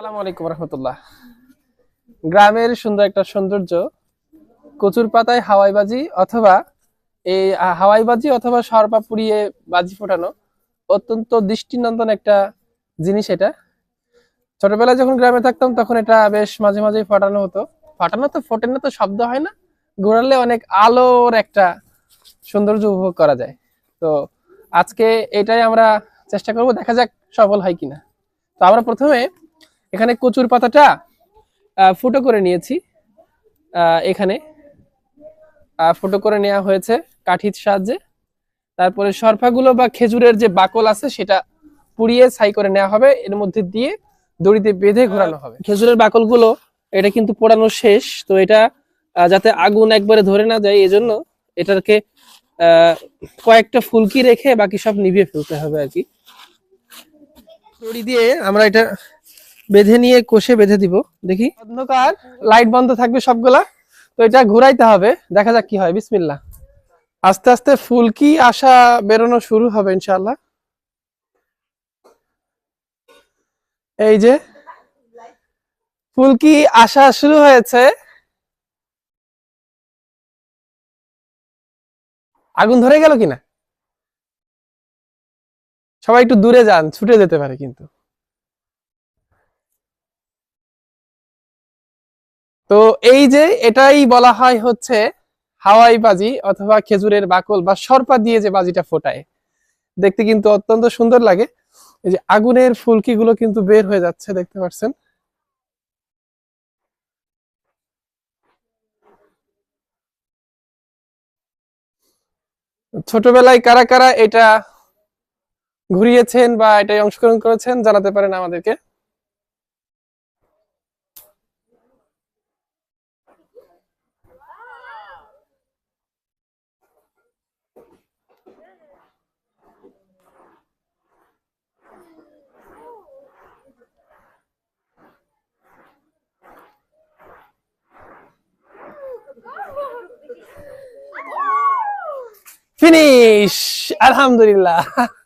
সালাম আলাইকুম রহমতুল্লাহ। গ্রামের সুন্দর একটা সৌন্দর্য, কচুর পাতায় হাওয়াই বাজি অথবা এই হাওয়াই বাজি অথবা সরপা পুড়িয়ে বাজি ফোটানো অত্যন্ত দৃষ্টিনন্দন একটা জিনিস এটা। ছোটবেলায় যখন গ্রামে থাকতাম তখন এটা বেশ মাঝে মাঝে ফাটানো হতো। ফাটানো তো ফোটে না তো শব্দ হয় না, ঘোরালে অনেক আলোর একটা সৌন্দর্য উপভোগ করা যায়। তো আজকে এটাই আমরা চেষ্টা করব, দেখা যাক সফল হয় কিনা। তো আমরা প্রথমে এখানে কচুর পাতাটা ফুটো করে নিয়েছি। এখানে ফুটো করে নেওয়া হয়েছে কাঠির সাহায্যে। তারপরে সরফাগুলো বা খেজুরের যে বাকল আছে সেটা পুড়িয়ে ছাই করে নেওয়া হবে। এর মধ্যে দিয়ে দড়িতে বেঁধে ঘোরানো হবে। খেজুরের বাকলগুলো, এটা কিন্তু পোড়ানো শেষ। তো এটা যাতে আগুন একবারে ধরে না যায়, এজন্য এটাকে কয়েকটা ফুলকি রেখে বাকি সব নিভিয়ে ফেলতে হবে আর কি। দড়ি দিয়ে আমরা এটা বেঁধে নিয়ে কষে বেঁধে দিব, দেখি। অন্ধকার লাইট বন্ধ থাকবে সবগুলা। তো এটা ঘুরাইতে হবে, দেখা যাক কি হয়, বিসমিল্লাহ। আস্তে আস্তে ফুলকি আসা বেরোনো শুরু হবে, ইনশাআল্লাহ। এই যে, ফুলকি আসা শুরু হয়েছে। আগুন ধরে গেল কিনা? সবাই একটু দূরে যান, ছুটে যেতে পারে কিন্তু। তো এই যে এটাই বলা হয় হচ্ছে হাওয়াই বাজি অথবা খেজুরের বাকল বা সরপা দিয়ে যে বাজিটা ফোটায়। দেখতে কিন্তু অত্যন্ত সুন্দর লাগে। এই যে আগুনের ফুলকি গুলো কিন্তু বের হয়ে যাচ্ছে, দেখতে পাচ্ছেন। ছোটবেলায় কারা কারা এটা ঘুরিয়েছেন বা এটাই অংশগ্রহণ করেছেন জানাতে পারেন আমাদেরকে। ফিনিশ আলহামদুলিল্লাহ